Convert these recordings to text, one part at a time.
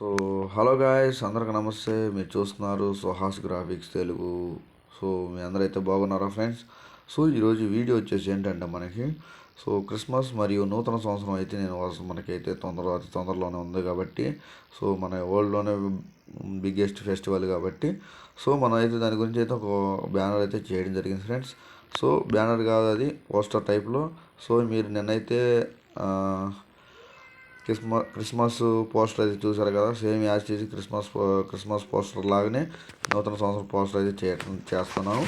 So hello guys అందరికి నమస్తే. మీరు చూస్తున్నారు సుహాస్ గ్రాఫిక్స్ తెలుగు. సో మీ అందరైతే బాగున్నారా ఫ్రెండ్స్? సో ఈరోజు వీడియో వచ్చేసి ఏంటంటే మనకి సో క్రిస్మస్ మరియు నూతన సంవత్సరం అయితే నేను మనకైతే తొందర అతి తొందరలోనే ఉంది కాబట్టి సో మన వరల్డ్లోనే బిగ్గెస్ట్ ఫెస్టివల్ కాబట్టి సో మనం అయితే దాని గురించి అయితే ఒక బ్యానర్ అయితే చేయడం జరిగింది ఫ్రెండ్స్. సో బ్యానర్ కాదు అది పోస్టర్ టైప్లో. సో మీరు నిన్నైతే క్రిస్మస్ క్రిస్మస్ పోస్టర్ అయితే చూసారు కదా సేమ్ యాజ్ చేసి క్రిస్మస్ క్రిస్మస్ పోస్టర్ లాగానే నూతన సంవత్సరం పోస్టర్ అయితే చేయటం చేస్తున్నాను.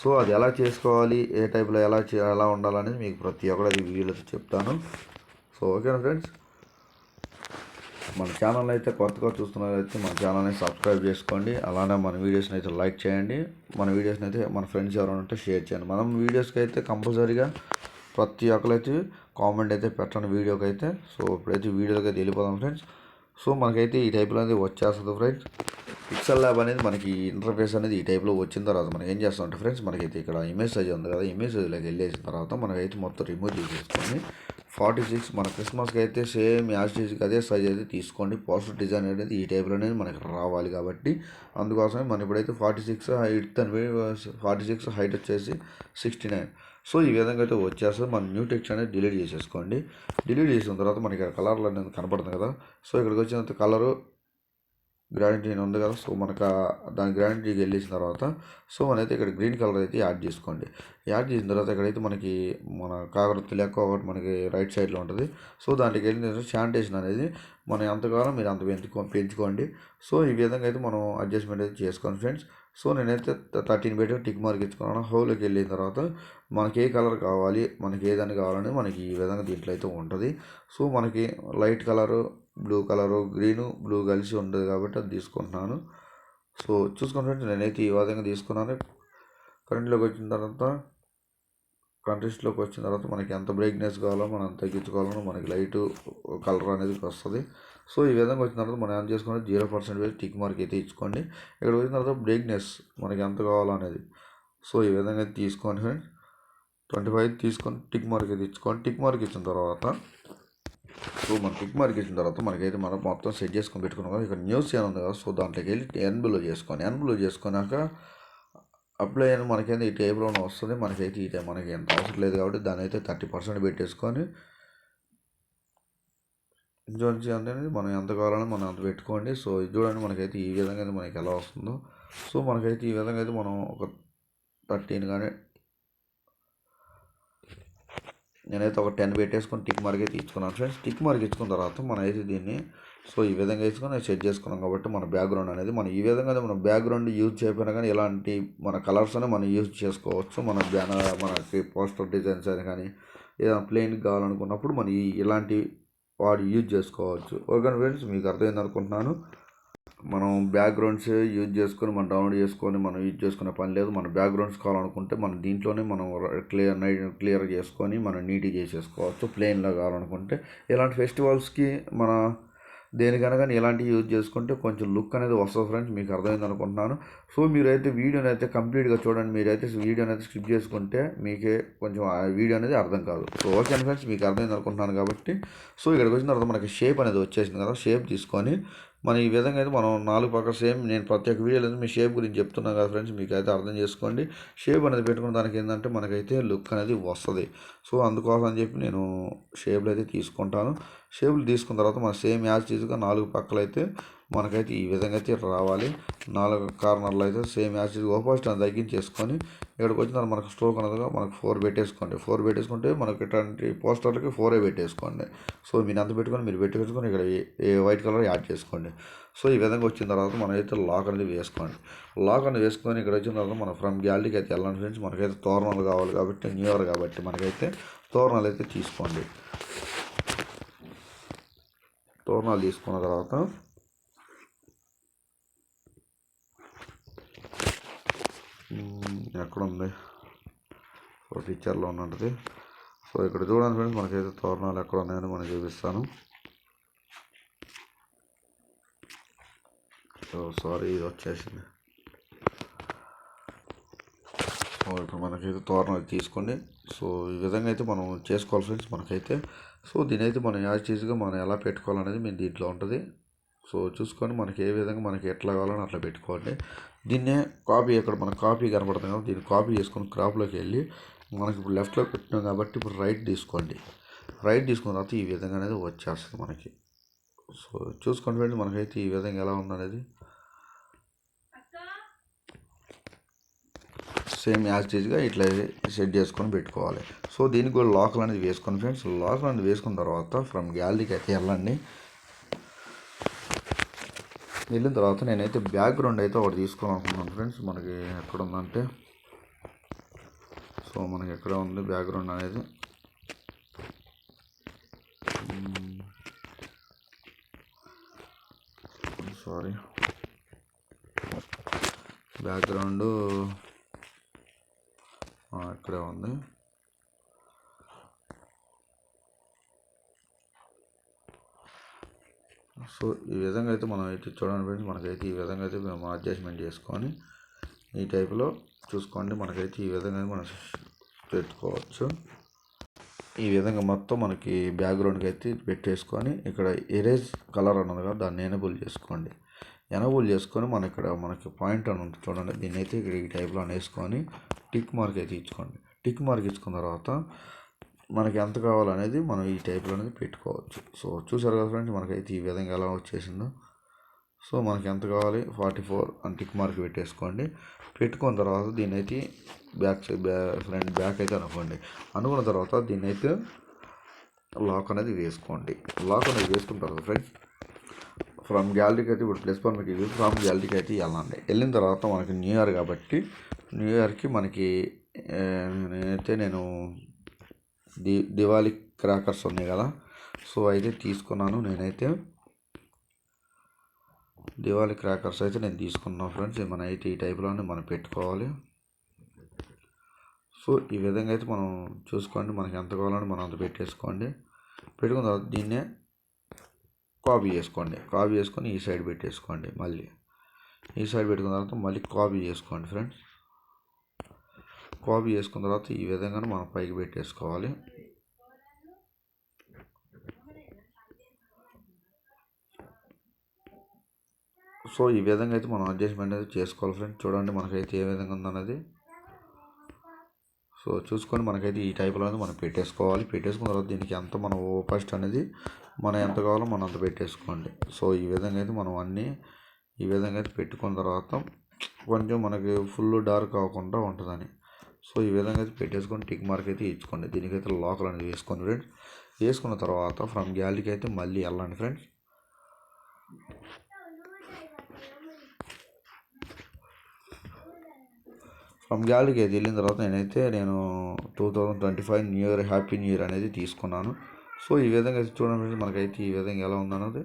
సో అది ఎలా చేసుకోవాలి ఏ టైప్లో ఎలా ఎలా ఉండాలనేది మీకు ప్రతి ఒక్కటి అది వీడియోలో చెప్తాను. సో ఓకేనా ఫ్రెండ్స్? మన ఛానల్ అయితే కొత్తగా చూస్తున్నారైతే మన ఛానల్ని సబ్స్క్రైబ్ చేసుకోండి. అలానే మన వీడియోస్ని అయితే లైక్ చేయండి. మన వీడియోస్ని అయితే మన ఫ్రెండ్స్ ఎవరైనా ఉంటే షేర్ చేయండి. మనం వీడియోస్కి అయితే కంపల్సరీగా ప్రతి ఒక్కరైతే కామెంట్ అయితే పెట్టండి వీడియోకి అయితే సో ఇప్పుడైతే వీడియోకి అయితే వెళ్ళిపోదాం ఫ్రెండ్స్ సో మనకైతే ఈ టైప్లో అనేది వచ్చేస్తుంది ఫ్రెండ్స్ పిక్సెల్ ల్యాబ్ అనేది మనకి ఇంటర్ఫేస్ అనేది ఈ టైప్లో వచ్చిన తర్వాత మనం ఏం చేస్తామంటే ఫ్రెండ్స్ మనకైతే ఇక్కడ ఇమేజ్ సైజ్ ఉంది కదా ఇమేజ్ సైజ్లోకి వెళ్ళేసిన తర్వాత మనకైతే మొత్తం రిమూవ్ చేసేసుకొని ఫార్టీ సిక్స్ మన క్రిస్మస్కి అయితే సేమ్ యాస్టీస్కి అదే సైజ్ అయితే తీసుకోండి. పోస్టర్ డిజైన్ అనేది ఈ టైప్లో అనేది మనకి రావాలి కాబట్టి అందుకోసమే మనం ఇప్పుడైతే forty six height forty six height వచ్చేసి సిక్స్టీ నైన్ సో ఈ విధంగా అయితే వచ్చేస్తుంది. మన న్యూ టెక్స్ట్ అనేది డిలీట్ చేసేసుకోండి. డిలీట్ చేసిన తర్వాత మనకి ఇక్కడ కలర్లు అనేది కనపడుతుంది కదా. సో ఇక్కడికి వచ్చినంత కలరు గ్రాంటీ ఉంది కదా. సో మనకు దాని గ్రాంటీకి వెళ్ళేసిన తర్వాత సో మనైతే ఇక్కడ గ్రీన్ కలర్ అయితే యాడ్ చేసుకోండి. యాడ్ చేసిన తర్వాత ఇక్కడైతే మనకి మన కాకరత్తి లెక్క ఒకటి మనకి రైట్ సైడ్లో ఉంటుంది. సో దాంట్లోకి వెళ్ళిన శానిటేషన్ అనేది మనం ఎంతకాలం మీరు అంత పెంచుకో పెంచుకోండి. సో ఈ విధంగా అయితే మనం అడ్జస్ట్మెంట్ అయితే చేసుకోండి ఫ్రెండ్స్. సో నేనైతే థర్టీన్ పెట్టి టిక్ మార్క్ ఇచ్చుకున్నాను హోల్కి వెళ్ళిన తర్వాత మనకి ఏ కలర్ కావాలి మనకి ఏదని కావాలని మనకి ఈ విధంగా దీంట్లో అయితే ఉంటుంది. సో మనకి light colour blue colour green blue కలిసి ఉంటుంది కాబట్టి అది తీసుకుంటున్నాను. సో చూసుకుంటే నేనైతే ఈ విధంగా తీసుకున్నాను. కరెంట్లోకి వచ్చిన తర్వాత కంటెస్ట్లోకి వచ్చిన తర్వాత మనకి ఎంత బ్రైట్నెస్ కావాలో మనం తగ్గించుకోవాలో మనకి లైట్ కలర్ అనేది వస్తుంది. సో ఈ విధంగా వచ్చిన తర్వాత మనం ఏం చేసుకుని జీరో పర్సెంట్ వేసి టిక్ మార్క్ అయితే ఇచ్చుకోండి. ఇక్కడ వచ్చిన తర్వాత బ్రేక్నెస్ మనకి ఎంత కావాలో అనేది సో ఈ విధంగా అయితే తీసుకోండి ఫ్రెండ్స్. ట్వంటీ ఫైవ్ తీసుకొని టిక్ మార్క్ అయితే ఇచ్చుకోండి. టిక్ మార్క్ ఇచ్చిన తర్వాత సో మన టిక్ మార్క్ ఇచ్చిన తర్వాత మనకైతే మనం మొత్తం సెట్ చేసుకొని పెట్టుకున్నాం కదా. ఇక్కడ న్యూస్ ఏమైనా ఉంది కదా సో దాంట్లోకి వెళ్ళి ఎన్బిలో చేసుకొని ఎన్బిలో చేసుకున్నాక అప్లై అని మనకైతే ఈ టేబుల్లోనే వస్తుంది మనకైతే ఈ టైం మనకి ఎంత అవసరం లేదు కాబట్టి దాని అయితే థర్టీ పర్సెంట్ పెట్టేసుకొని ఇన్సూరెన్స్ చేయాలంటే మనం ఎంత కావాలని మనం అంత పెట్టుకోండి. సో ఇది చూడండి మనకైతే ఈ విధంగా అయితే మనకి ఎలా వస్తుందో. సో మనకైతే ఈ విధంగా అయితే మనం ఒక థర్టీన్ కానీ నేనైతే ఒక టెన్ పెట్టేసుకొని టిక్ మార్క్ అయితే ఇచ్చుకున్నాను ఫ్రెండ్స్. టిక్ మార్క్ ఇచ్చుకున్న తర్వాత మనం అయితే దీన్ని సో ఈ విధంగా వేసుకొని సెట్ చేసుకున్నాం కాబట్టి మన బ్యాక్గ్రౌండ్ అనేది మనం ఈ విధంగా అయితే బ్యాక్గ్రౌండ్ యూజ్ చేయకపోయినా కానీ ఇలాంటి మన కలర్స్ అని మనం యూజ్ చేసుకోవచ్చు. మన బ్యానర్ మనకి పోస్టర్ డిజైన్స్ అని కానీ ఏదైనా ప్లెయిన్ కావాలనుకున్నప్పుడు మనం ఇలాంటి వాడు యూజ్ చేసుకోవచ్చు. Okay friends? మీకు అర్థమైంది అనుకుంటున్నాను. మనం బ్యాక్గ్రౌండ్స్ యూజ్ చేసుకొని మనం డౌన్లోడ్ చేసుకొని మనం యూజ్ చేసుకునే పని లేదు. మన బ్యాక్గ్రౌండ్స్ కావాలనుకుంటే మన దీంట్లోనే మనం క్లియర్ క్లియర్ చేసుకొని మనం నీట్గా చేసేసుకోవచ్చు. ప్లెయిన్లో కావాలనుకుంటే. ఇలాంటి ఫెస్టివల్స్కి మన దేనికైనా కానీ ఇలాంటివి యూజ్ చేసుకుంటే కొంచెం లుక్ అనేది వస్తుంది ఫ్రెండ్స్ మీకు అర్థమైంది అనుకుంటున్నాను. సో మీరైతే వీడియోని అయితే కంప్లీట్గా చూడండి. మీరైతే వీడియోని అయితే స్కిప్ చేసుకుంటే మీకే కొంచెం ఆ వీడియో అనేది అర్థం కాదు. సో ఓకే ఫ్రెండ్స్ మీకు అర్థమైంది అనుకుంటున్నాను కాబట్టి. సో ఇక్కడికి వచ్చిన తర్వాత మనకి షేప్ అనేది వచ్చేసింది కదా షేప్ తీసుకొని మనం ఈ విధంగా అయితే మనం నాలుగు పక్కల సేమ్ నేను ప్రతి ఒక్క వీడియోలో అయితే మీ షేప్ గురించి చెప్తున్నాను కదా ఫ్రెండ్స్ మీకు అయితే అర్థం చేసుకోండి. షేప్ అనేది పెట్టుకున్న దానికి ఏంటంటే మనకైతే లుక్ అనేది వస్తుంది. సో అందుకోసం అని చెప్పి నేను షేప్లు అయితే తీసుకుంటాను. షేపులు తీసుకున్న తర్వాత మన సేమ్ యాజ్ తీసుకుని నాలుగు పక్కలైతే అయితే మనకైతే ఈ విధంగా అయితే రావాలి. నాలుగు కార్నర్లో అయితే సేమ్ యాసిడ్ ఓపోజిట్ అని తగ్గించేసుకొని ఇక్కడికి వచ్చిన తర్వాత మనకు స్ట్రోక్ అనగా మనకు ఫోర్ పెట్టేసుకోండి. ఫోర్ పెట్టేసుకుంటే మనకి ఇట్లాంటి పోస్టర్లకి ఫోరే పెట్టేసుకోండి. సో మీరు ఎంత పెట్టుకొని మీరు పెట్టుకొని ఇక్కడ ఏ- వైట్ కలర్ యాడ్ చేసుకోండి. సో ఈ విధంగా వచ్చిన తర్వాత మనం అయితే లాక్ అనేది వేసుకోండి. లాక్ అనేది వేసుకొని ఇక్కడ వచ్చిన తర్వాత మనం ఫ్రమ్ గ్యాలరీకి అయితే వెళ్ళండి ఫ్రెండ్స్. మనకైతే తోరణాలు కావాలి కాబట్టి న్యూ ఇయర్ కాబట్టి మనకైతే తోరణాలు అయితే తీసుకోండి. తోరణాలు తీసుకున్న తర్వాత Hmm. ఎక్కడుంది? ఒక టీచర్లో సో ఉన్నది. సో ఇక్కడ చూడండి ఫ్రెండ్స్ మనకైతే తోరణాలు ఎక్కడ ఉన్నాయని మనం చూపిస్తాను. సో సారీ ఇది వచ్చేసింది. సో ఇప్పుడు మనకైతే తోరణాలు తీసుకోండి. సో ఈ విధంగా అయితే మనం చేసుకోవాలి ఫ్రెండ్స్ మనకైతే. సో దీని అయితే మనం యాజ్ చీజ్గా మనం ఎలా పెట్టుకోవాలనేది మేము దీంట్లో ఉంటుంది. సో చూసుకొని మనకి ఏ విధంగా మనకి ఎట్లా కావాలని అట్లా పెట్టుకోండి దీన్నే కాపీ ఇక్కడ మనకు కాపీ కనపడుతుంది కదా దీన్ని కాపీ చేసుకొని క్రాప్లోకి వెళ్ళి మనకి ఇప్పుడు లెఫ్ట్లో పెట్టినాం కాబట్టి ఇప్పుడు రైట్ తీసుకోండి. రైట్ తీసుకున్న తర్వాత ఈ విధంగా అనేది వచ్చేస్తుంది మనకి. సో చూసుకోండి ఫ్రెండ్స్ మనకైతే ఈ విధంగా ఎలా ఉందనేది. సేమ్ యాజ్ టీజ్గా ఇట్లా సెట్ చేసుకొని పెట్టుకోవాలి. సో దీనికి కూడా లోకల్ అనేది వేసుకోండి ఫ్రెండ్స్ లోకల్ అనేది వేసుకున్న తర్వాత ఫ్రమ్ గ్యాలరీకి అయితే వెళ్ళండి. వెళ్ళిన తర్వాత నేనైతే బ్యాక్గ్రౌండ్ అయితే ఒకటి తీసుకోవాలనుకుంటున్నాను ఫ్రెండ్స్ మనకి ఎక్కడ ఉందంటే సో మనకి ఎక్కడ ఉంది బ్యాక్గ్రౌండ్ అనేది? Hmm. సారీ బ్యాక్గ్రౌండ్ ఇక్కడే ఉంది. సో ఈ విధంగా అయితే మనం అయితే చూడండి ఫ్రెండ్స్ మనకైతే ఈ విధంగా అయితే మేము అడ్జస్ట్మెంట్ చేసుకొని ఈ టైప్లో చూసుకోండి. మనకైతే ఈ విధంగా మనం పెట్టుకోవచ్చు. ఈ విధంగా మొత్తం మనకి బ్యాక్గ్రౌండ్కి అయితే పెట్టేసుకొని ఇక్కడ ఎరేజ్ కలర్ అన్నది కదా దాన్ని ఎనబుల్ చేసుకోండి. ఎనబుల్ చేసుకొని మన ఇక్కడ మనకి పాయింట్ అని ఉంటుంది చూడండి. దీన్ని అయితే ఇక్కడ ఈ టైప్లో వేసుకొని టిక్ మార్క్ అయితే ఇచ్చుకోండి. టిక్ మార్క్ ఇచ్చుకున్న తర్వాత మనకి ఎంత కావాలనేది మనం ఈ టైప్లో అనేది పెట్టుకోవచ్చు. సో చూసారు కదా ఫ్రెండ్స్ మనకైతే ఈ విధంగా ఎలా వచ్చేసిందో. సో మనకి ఎంత కావాలి? ఫార్టీ ఫోర్ అని టిక్ మార్క్ పెట్టేసుకోండి. పెట్టుకున్న తర్వాత దీన్ని అయితే బ్యాక్ ఫ్రంట్ బ్యాక్ అయితే అనుకోండి. అనుకున్న తర్వాత దీన్ని అయితే లాక్ అనేది వేసుకోండి. లాక్ అనేది వేసుకున్న తర్వాత ఫ్రెండ్స్ ఫ్రమ్ గ్యాలరీకి అయితే ఇప్పుడు ప్లస్ వన్ మీకు ఫ్రమ్ గ్యాలరీకి అయితే వెళ్ళండి. వెళ్ళిన తర్వాత మనకి న్యూ ఇయర్ కాబట్టి న్యూ ఇయర్కి మనకి నేనైతే నేను ది దివాళీ క్రాకర్స్ ఉన్నాయి కదా. సో అయితే తీసుకున్నాను నేనైతే. దివాళీ క్రాకర్స్ అయితే నేను తీసుకున్నాను ఫ్రెండ్స్. మన అయితే ఈ టైప్లోనే మనం పెట్టుకోవాలి. సో ఈ విధంగా అయితే మనం చూసుకోండి. మనకి ఎంత కావాలంటే మనం అంత పెట్టేసుకోండి. పెట్టుకున్న తర్వాత దీన్నే కాపీ చేసుకోండి. కాపీ చేసుకొని ఈ సైడ్ పెట్టేసుకోండి మళ్ళీ. ఈ సైడ్ పెట్టుకున్న తర్వాత మళ్ళీ కాపీ చేసుకోండి ఫ్రెండ్స్. కాపీ చేసుకున్న తర్వాత ఈ విధంగా మనం పైకి పెట్టేసుకోవాలి. సో ఈ విధంగా అయితే మనం అడ్జస్ట్మెంట్ అయితే చేసుకోవాలి ఫ్రెండ్స్ చూడండి మనకైతే ఏ విధంగా ఉందన్నది. సో చూసుకొని మనకైతే ఈ టైప్లో అనేది మనం పెట్టేసుకోవాలి. పెట్టేసుకున్న తర్వాత దీనికి ఎంత మనం ఫస్ట్ అనేది మనం ఎంత కావాలో మనం అంత పెట్టేసుకోండి. సో ఈ విధంగా అయితే మనం అన్నీ ఈ విధంగా అయితే పెట్టుకున్న తర్వాత కొంచెం మనకి ఫుల్ డార్క్ అవ్వకుండా ఉంటుందని. సో ఈ విధంగా అయితే పెట్టేసుకొని టిక్ మార్క్ అయితే ఇచ్చుకోండి. దీనికైతే లోకల్ అనేది వేసుకోండి ఫ్రెండ్స్. వేసుకున్న తర్వాత ఫ్రమ్ గ్యాలరీకి అయితే మళ్ళీ వెళ్ళండి ఫ్రెండ్స్. ఫ్రమ్ గ్యాలరీకి అయితే వెళ్ళిన తర్వాత నేనైతే నేను two thousand twenty five new year happy new year అనేది తీసుకున్నాను. సో ఈ విధంగా అయితే చూడండి ఫ్రెండ్స్ మనకైతే ఈ విధంగా ఎలా ఉందన్నది.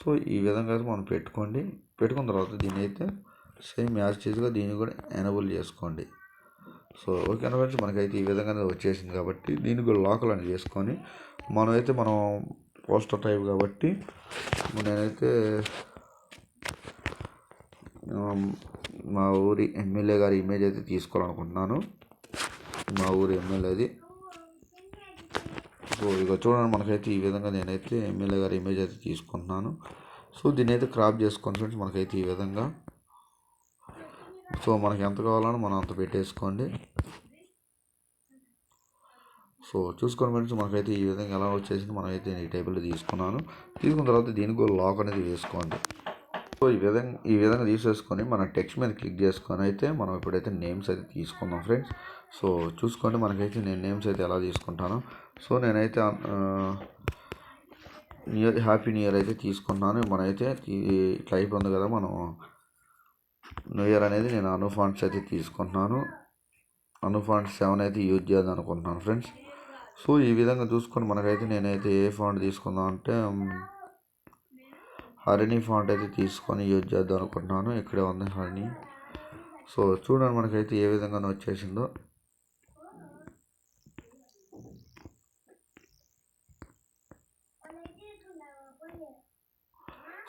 సో ఈ విధంగా అయితే మనం పెట్టుకోండి. పెట్టుకున్న తర్వాత దీన్ని అయితే సేమ్ యాజ్ చేసిగా దీన్ని కూడా ఎనబుల్ చేసుకోండి. సో ఓకేనా ఫ్రెండ్స్ మనకైతే ఈ విధంగానే వచ్చేసింది కాబట్టి దీన్ని కూడా లోకల్ అని చేసుకొని మనమైతే మనం పోస్టర్ టైప్ కాబట్టి నేనైతే మా ఊరి ఎమ్మెల్యే గారి ఇమేజ్ అయితే తీసుకోవాలనుకుంటున్నాను. మా ఊరి ఎమ్మెల్యేది. సో ఇక చూడండి మనకైతే ఈ విధంగా నేనైతే ఎమ్మెల్యే గారి ఇమేజ్ అయితే తీసుకుంటున్నాను. సో దీని అయితే క్రాప్ చేసుకొని ఫ్రెండ్స్ మనకైతే ఈ విధంగా. సో మనకి ఎంత కావాలన్నా మనం అంత పెట్టేసుకోండి. సో చూసుకోండి ఫ్రెండ్స్ మనకైతే ఈ విధంగా ఎలా వచ్చేసింది మనమైతే ఈ టైపులో తీసుకున్నాను. తీసుకున్న తర్వాత దీనికి కూడా లాక్ అనేది వేసుకోండి. సో ఈ విధంగా ఈ విధంగా తీసేసుకొని మన టెక్స్ట్ మీద క్లిక్ చేసుకొని అయితే మనం ఇప్పుడైతే నేమ్స్ అయితే తీసుకుందాం ఫ్రెండ్స్. సో చూసుకోండి మనకైతే నేను నేమ్స్ అయితే ఎలా తీసుకుంటాను. సో నేనైతే న్యూ హ్యాపీ న్యూ ఇయర్ అయితే తీసుకున్నాను. మనైతే ఇట్లా అయిపోయింది కదా మనం న్యూ ఇయర్ అనేది నేను అను ఫాంట్స్ అయితే తీసుకుంటున్నాను. అను సెవెన్ అయితే యూజ్ చేద్దాం అనుకుంటున్నాను ఫ్రెండ్స్. సో ఈ విధంగా చూసుకొని మనకైతే నేనైతే ఏ ఫాంట్ తీసుకుందాం అంటే హరిణి ఫాంట్ అయితే తీసుకొని యూజ్ చేద్దాం అనుకుంటున్నాను. ఇక్కడే ఉంది హరిణి. సో చూడండి మనకైతే ఏ విధంగా వచ్చేసిందో.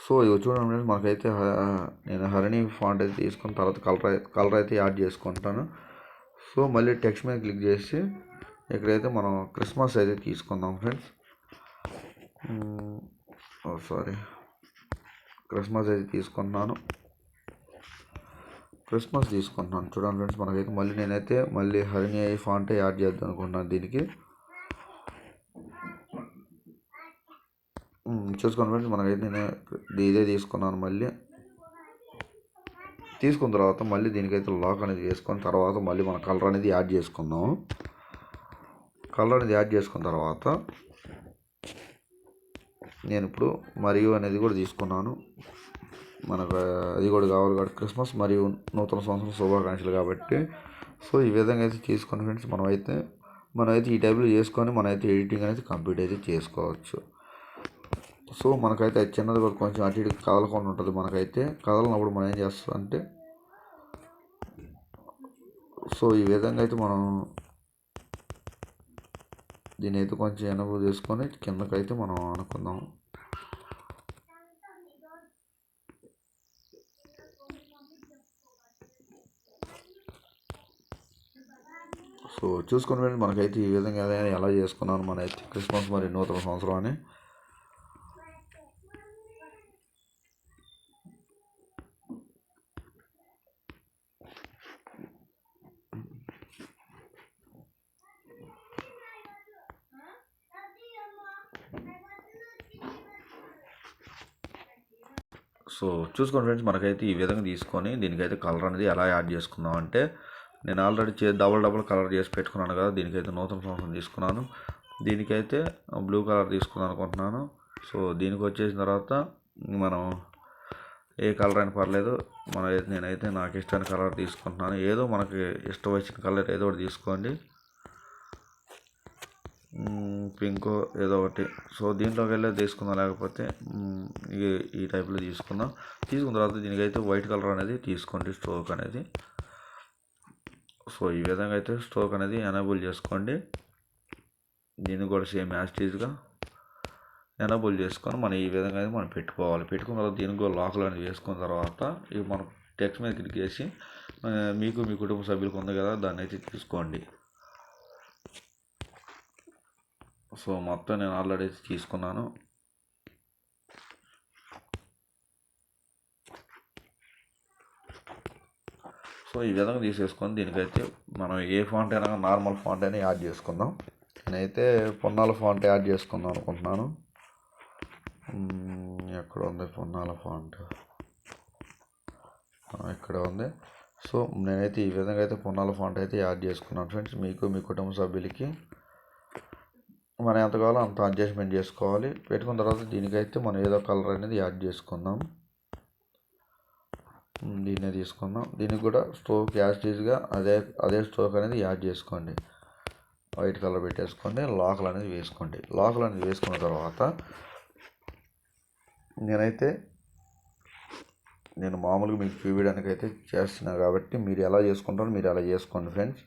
సో ఇవి చూడండి మనకైతే నేను హరిణి ఫాంట్ అయితే తీసుకుని తర్వాత కలర్ కలర్ అయితే యాడ్ చేసుకుంటాను. సో మళ్ళీ టెక్స్ట్ మీద క్లిక్ చేసి ఇక్కడైతే మనం క్రిస్మస్ అయితే తీసుకుందాం ఫ్రెండ్స్? ఓ సారీ. క్రిస్మస్ అయితే తీసుకుంటున్నాను క్రిస్మస్ తీసుకుంటున్నాను. చూడండి ఫ్రెండ్స్ మనకైతే మళ్ళీ నేనైతే మళ్ళీ హరిణి ఫాంటే యాడ్ చేద్దాం అనుకుంటున్నాను దీనికి. చూసుకోండి ఫ్రెండ్స్ మనకైతే నేను ఇదే తీసుకున్నాను మళ్ళీ. తీసుకున్న తర్వాత మళ్ళీ దీనికైతే లాక్ అనేది వేసుకొని తర్వాత మళ్ళీ మన కలర్ అనేది యాడ్ చేసుకుందాం. కలర్ అనేది యాడ్ చేసుకున్న తర్వాత నేను ఇప్పుడు మరియు అనేది కూడా తీసుకున్నాను. మనకు అది కూడా కావాలి కాబట్టి క్రిస్మస్ మరియు నూతన సంవత్సరం శుభాకాంక్షలు కాబట్టి. సో ఈ విధంగా అయితే చేసుకొని ఫ్రెండ్స్ మనమైతే. మనమైతే ఈ టైప్లో చేసుకొని మనమైతే ఎడిటింగ్ అనేది కంప్లీట్ అయితే చేసుకోవచ్చు. సో మనకైతే చిన్నది కూడా కొంచెం అటు ఇటు కదలకుండా ఉంటుంది మనకైతే. కదలనప్పుడు మనం ఏం చేస్తాం అంటే సో ఈ విధంగా అయితే మనం దీని అయితే కొంచెం ఎనభై తీసుకొని కిందకైతే మనం అనుకుందాం సో చూసుకుని వెళ్ళి మనకైతే ఈ విధంగా ఎలా- ఎలా చేసుకున్నాను మనైతే క్రిస్మస్ మరి నూతన సంవత్సరం అని సో చూసుకోండి ఫ్రెండ్స్ మనకైతే ఈ విధంగా తీసుకొని దీనికైతే కలర్ అనేది ఎలా యాడ్ చేసుకుందాం అంటే నేను ఆల్రెడీ చే డబుల్ డబుల్ కలర్ చేసి పెట్టుకున్నాను కదా దీనికైతే నూతన సంవత్సరం తీసుకున్నాను. దీనికైతే బ్లూ కలర్ తీసుకుందాం అనుకుంటున్నాను. సో దీనికి వచ్చేసిన తర్వాత మనం ఏ కలర్ అయినా పర్లేదు మన నేనైతే నాకు ఇష్టమైన కలర్ తీసుకుంటున్నాను. ఏదో మనకి ఇష్టం వచ్చిన కలర్ ఏదో ఒకటి తీసుకోండి. పింక్ ఏదో ఒకటి. సో దీంట్లోకి వెళ్ళే తీసుకుందాం లేకపోతే ఈ ఈ టైప్లో తీసుకుందాం. తీసుకున్న తర్వాత దీనికైతే వైట్ కలర్ అనేది తీసుకోండి స్ట్రోక్ అనేది. సో ఈ విధంగా అయితే స్ట్రోక్ అనేది ఎనేబుల్ చేసుకోండి. దీన్ని కూడా సేమ్ యాస్టీజ్గా ఎనేబుల్ చేసుకొని మనం ఈ విధంగా అయితే మనం పెట్టుకోవాలి. పెట్టుకున్న తర్వాత దీనికి కూడా లాక్లు అనేది వేసుకున్న తర్వాత ఇవి మనం టెక్స్ట్ మీద క్లిక్ చేసి మీకు మీ కుటుంబ సభ్యులకు ఉంది కదా దాన్ని అయితే తీసుకోండి. సో మొత్తం నేను ఆల్రెడీ తీసుకున్నాను. సో ఈ విధంగా తీసేసుకొని దీనికైతే మనం ఏ ఫాంట్ అయినా నార్మల్ ఫాంట్ అయినా యాడ్ చేసుకుందాం. నేనైతే పొన్నాల ఫాంట్ యాడ్ చేసుకుందాం అనుకుంటున్నాను. ఎక్కడ ఉంది పొన్నాల ఫాంట్ ఇక్కడ ఉంది. సో నేనైతే ఈ విధంగా అయితే పొన్నాల ఫాంట్ అయితే యాడ్ చేసుకున్నాను. ఫ్రెండ్స్ మీకు మీ కుటుంబ సభ్యులకి మనం ఎంత కావాలో అంత అడ్జస్ట్మెంట్ చేసుకోవాలి. పెట్టుకున్న తర్వాత దీనికైతే మనం ఏదో కలర్ అనేది యాడ్ చేసుకుందాం. దీన్నే తీసుకుందాం. దీనికి కూడా స్ట్రోక్ యాస్టీజ్గా అదే అదే స్టోక్ అనేది యాడ్ చేసుకోండి. వైట్ కలర్ పెట్టేసుకోండి. లాకల్ అనేది వేసుకోండి. లాకల్ అనేది వేసుకున్న తర్వాత నేనైతే నేను మామూలుగా మీకు చూపించడానికి అయితే చేస్తున్నాను కాబట్టి మీరు ఎలా చేసుకుంటారో మీరు అలా చేసుకోండి ఫ్రెండ్స్.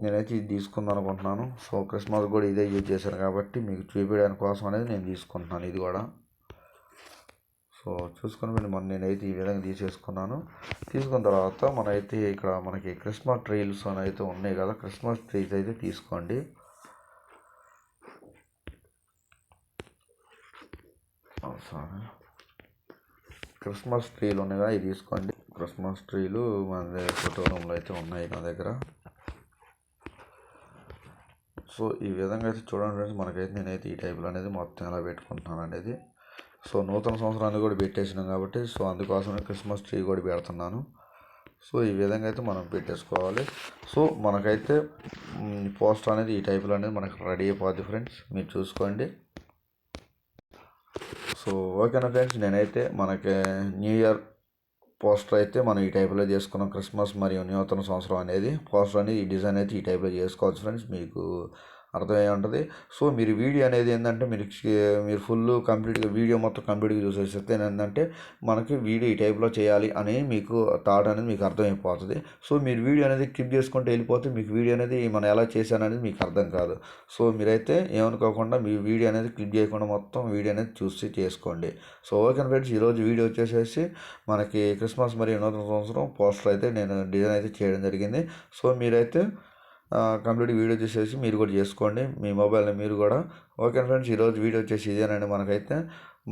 నేనైతే ఇది తీసుకుందాం అనుకుంటున్నాను సో క్రిస్మస్ కూడా ఇదే యూజ్ చేశాను కాబట్టి మీకు చూపించడానికి కోసం అనేది నేను తీసుకుంటున్నాను ఇది కూడా. సో చూసుకుని వెళ్ళి మొన్న నేనైతే ఈ విధంగా తీసేసుకున్నాను. తీసుకున్న తర్వాత మనైతే ఇక్కడ మనకి క్రిస్మస్ ట్రీల్స్ అని అయితే ఉన్నాయి కదా క్రిస్మస్ ట్రీస్ అయితే తీసుకోండి. సారీ. క్రిస్మస్ ట్రీలు ఉన్నాయి కదా ఇవి తీసుకోండి. క్రిస్మస్ ట్రీలు మన దగ్గర ఫోటో రూమ్లో అయితే ఉన్నాయి నా దగ్గర. సో ఈ విధంగా అయితే చూడండి ఫ్రెండ్స్ మనకైతే నేనైతే ఈ టైప్లో అనేది మొత్తం ఎలా పెట్టుకుంటున్నాను అనేది. సో నూతన సంవత్సరాన్ని కూడా పెట్టేసినాం కాబట్టి సో అందుకోసమే క్రిస్మస్ ట్రీ కూడా పెడుతున్నాను. సో ఈ విధంగా అయితే మనం పెట్టేసుకోవాలి. సో మనకైతే పోస్టర్ అనేది ఈ టైప్లో అనేది మనకు రెడీ అయిపోద్ది ఫ్రెండ్స్ మీరు చూసుకోండి. సో ఓకేనా ఫ్రెండ్స్ నేనైతే మనకి న్యూ ఇయర్ పోస్టర్ అయితే మనం ఈ టైప్లో చేసుకున్నాం. క్రిస్మస్ మరియు నూతన సంవత్సరం అనేది పోస్టర్ అనేది ఈ డిజైన్ అయితే ఈ టైప్లో చేసుకోవచ్చు ఫ్రెండ్స్. మీకు అర్థమై ఉంటుంది. సో మీరు వీడియో అనేది ఏంటంటే మీరు మీరు ఫుల్ కంప్లీట్గా వీడియో మొత్తం కంప్లీట్గా చూసేస్తే ఏంటంటే మనకి వీడియో ఈ టైప్లో చేయాలి అని మీకు థాట్ అనేది మీకు అర్థమైపోతుంది. సో మీరు వీడియో అనేది క్లిప్ చేసుకుంటే వెళ్ళిపోతే మీకు వీడియో అనేది మనం ఎలా చేశాననేది మీకు అర్థం కాదు. సో మీరైతే ఏమనుకోకుండా మీ వీడియో అనేది క్లిప్ చేయకుండా మొత్తం వీడియో అనేది చూసి చేసుకోండి. So okay friends? ఈరోజు వీడియో వచ్చేసేసి మనకి క్రిస్మస్ మరియు నూతన సంవత్సరం పోస్టర్ అయితే నేను డిజైన్ అయితే చేయడం జరిగింది. సో మీరైతే కంప్లీట్ వీడియో చూసేసి మీరు కూడా చేసుకోండి. మీ మొబైల్ని మీరు కూడా. ఓకే ఫ్రెండ్స్ ఈరోజు వీడియో వచ్చేసి ఇదేనండి మనకైతే.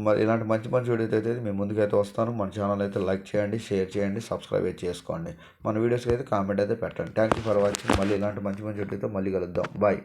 మరి ఇలాంటి మంచి మంచి వీడియోస్ అయితే మేము ముందుకైతే వస్తాను. మన ఛానల్ అయితే లైక్ చేయండి షేర్ చేయండి సబ్స్క్రైబ్ చేసుకోండి. మన వీడియోస్కి అయితే కామెంట్ అయితే పెట్టండి. Thank you for watching. మళ్ళీ ఇలాంటి మంచి మంచి వీడియోతో మళ్ళీ కలుద్దాం. బాయ్.